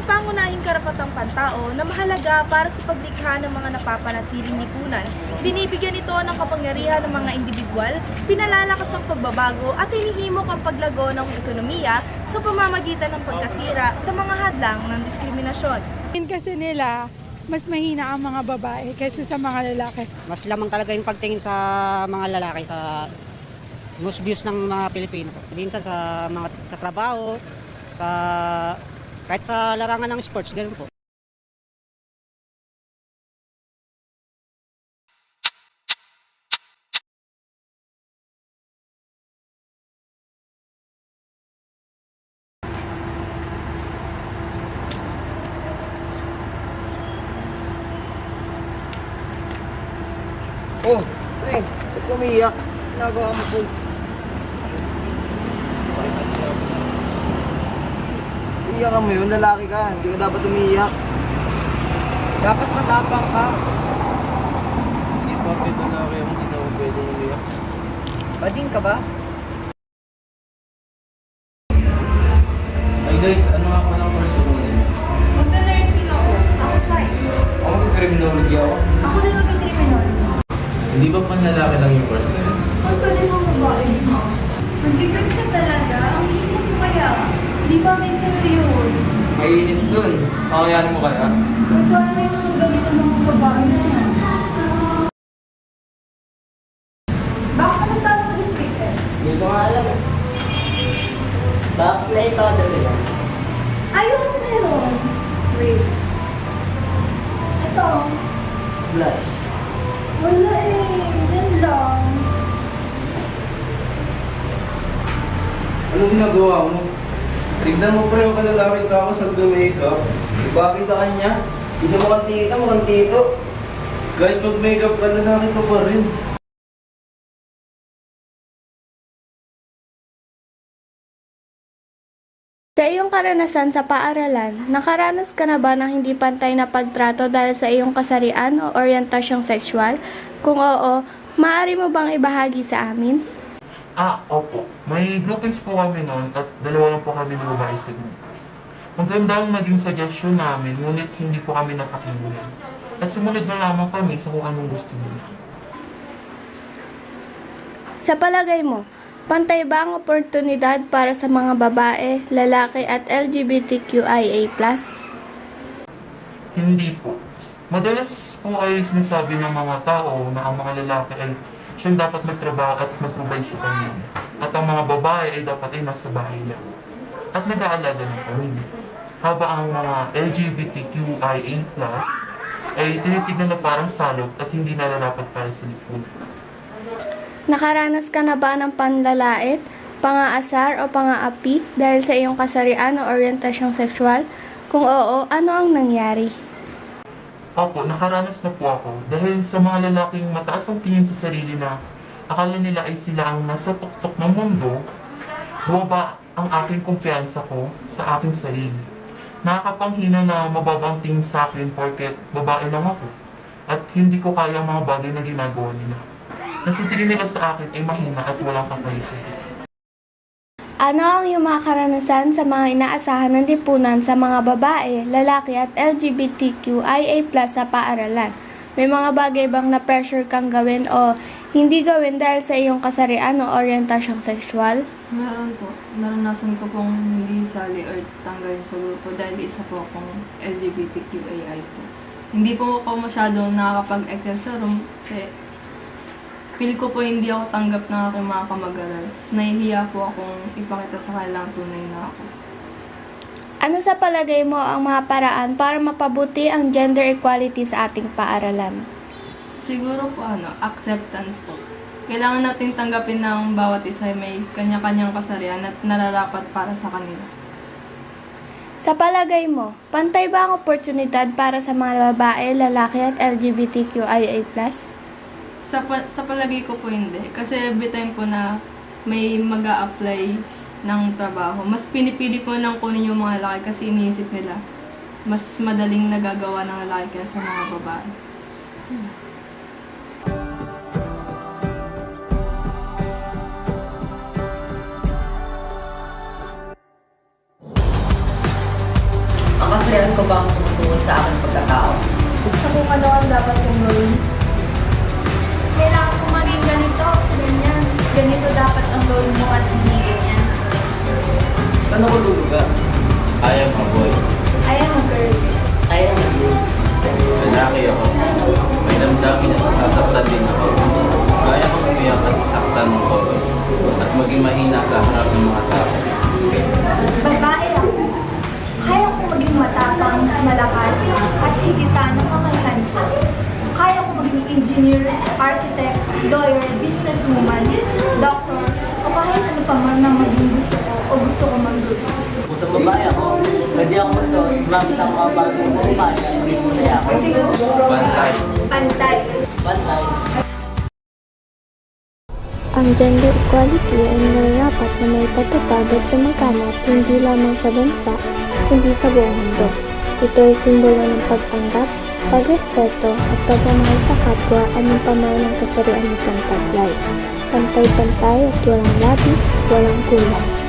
isang pangunahing karapatang pantao na mahalaga para sa paglikha ng mga napapanatiling lipunan. Binibigyan ito ng kapangyarihan ng mga individual, pinalalakas ang pagbabago at hinihimok ang paglago ng ekonomiya sa pamamagitan ng pagkasira sa mga hadlang ng diskriminasyon. Kasi nila, mas mahina ang mga babae kaysa sa mga lalaki. mas lamang talaga yung pagtingin sa mga lalaki sa most views ng mga Pilipino. Minsan sa mga sa trabaho, sa kahit sa larangan ng sports, ganun po. Oh, pre, ba't umiiyak? Nagawa mo po. Iiyak ka mo yun, lalaki ka. Hindi ka dapat umiiyak. Dapat matapang ka. Hindi pa na kayo, hindi na ako pwede umiiyak. Bading ka ba? Ay guys, ano nga po ng first rule? Mag-nursing ako. Ako side. Ako mag-criminology ako. Ako rin mag-criminology. Hindi ba panlalaki lang yung first name? Ang pwede mo babae din mo. Nag-depend ka talaga. Ang hirap mo kaya. Di ba may isang period? Mainit dun. Kakayanin mo kaya? Magkano yung gamit ng mga babae na yan? Bakit mo tayo mag-speaker? Hindi ko nga alam. Box na ito, diba? Ayaw meron. Wait. Ito. Blush. Wala eh. Yan lang. Anong ginagawa mo? Tignan mo pre, ang kalalaki ka ako sa makeup. Bagay sa kanya. Hindi siya mukhang tita, mukhang tito. Kahit mag-makeup ka, lalaki ka pa rin. Sa iyong karanasan sa paaralan, nakaranas ka na ba ng hindi pantay na pagtrato dahil sa iyong kasarian o orientasyong sexual? Kung oo, maaari mo bang ibahagi sa amin? Ah, opo. May groupings po kami noon at dalawa lang po kami ng babae sa group. Maganda ang naging suggestion namin, ngunit hindi po kami napakinggan. At sumunod na lamang kami sa kung anong gusto nila. Sa palagay mo, pantay ba ang oportunidad para sa mga babae, lalaki at LGBTQIA+. Hindi po. Madalas po ay sinasabi ng mga tao na ang mga lalaki ay siyang dapat magtrabaho at mag-provide sa pamilya. At ang mga babae ay dapat ay nasa bahay lang. At nag-aalaga ng pamilya. Habang ang mga LGBTQIA+, ay tinitignan na parang salot at hindi nararapat para sa lipunan. Nakaranas ka na ba ng panlalait, pangaasar o pangaapi dahil sa iyong kasarian o orientasyong sexual? Kung oo, ano ang nangyari? Opo, nakaranas na po ako dahil sa mga lalaking mataas ang tingin sa sarili na akala nila ay sila ang nasa tuktok ng mundo, bumaba ang aking kumpiyansa ko sa aking sarili. Nakakapanghina na mababa ang tingin sa akin porket babae lang ako at hindi ko kaya ang mga bagay na ginagawa nila. Tingin nila sa akin ay mahina at walang kakayahan. Ano ang iyong mga karanasan sa mga inaasahan ng lipunan sa mga babae, lalaki at LGBTQIA+ sa paaralan? May mga bagay bang na-pressure kang gawin o hindi gawin dahil sa iyong kasarian o orientasyong sexual? Meron po. Naranasan ko pong hindi sali or tanggalin sa grupo dahil isa po akong LGBTQAI+. Hindi po ako masyadong nakakapag-excel sa room kasi feel ko po hindi ako tanggap ng aking mga kamag-aral. Tapos nahihiya po akong ipakita sa kanilang tunay na ako. Ano sa palagay mo ang mga paraan para mapabuti ang gender equality sa ating paaralan? Siguro po ano, acceptance po. Kailangan natin tanggapin ng bawat isa ay may kanya-kanyang kasarian at nararapat para sa kanila. Sa palagay mo, pantay ba ang oportunidad para sa mga babae, lalaki at LGBTQIA+. Sa, pa- sa palagay ko po hindi. Kasi every time po na may mag apply ng trabaho, mas pinipili po ng kunin yung mga lalaki kasi iniisip nila mas madaling nagagawa ng lalaki kaysa sa mga babae. Ang kasiyahan ko ba ang tumutulong sa aking pagkatao? Sa kung ano ang dapat kong gawin. Engineer, architect, lawyer, businesswoman, doctor, o kahit ano pa man na maging gusto ko o gusto ko magluto. Kung sa babae ako, pwede ako gusto, sumamit ang mga bagong kumay, hindi mo na ako. Bantay. Pantay. Bantay. Ang gender equality ay nararapat na may patupad at lumaganap hindi lamang sa bansa, kundi sa buong mundo. Ito ay simbolo ng pagtanggap, pagrespeto at pagmamahal sa kapwa anong paman ang kasarian nitong taglay. Pantay-pantay at walang labis, walang kulang.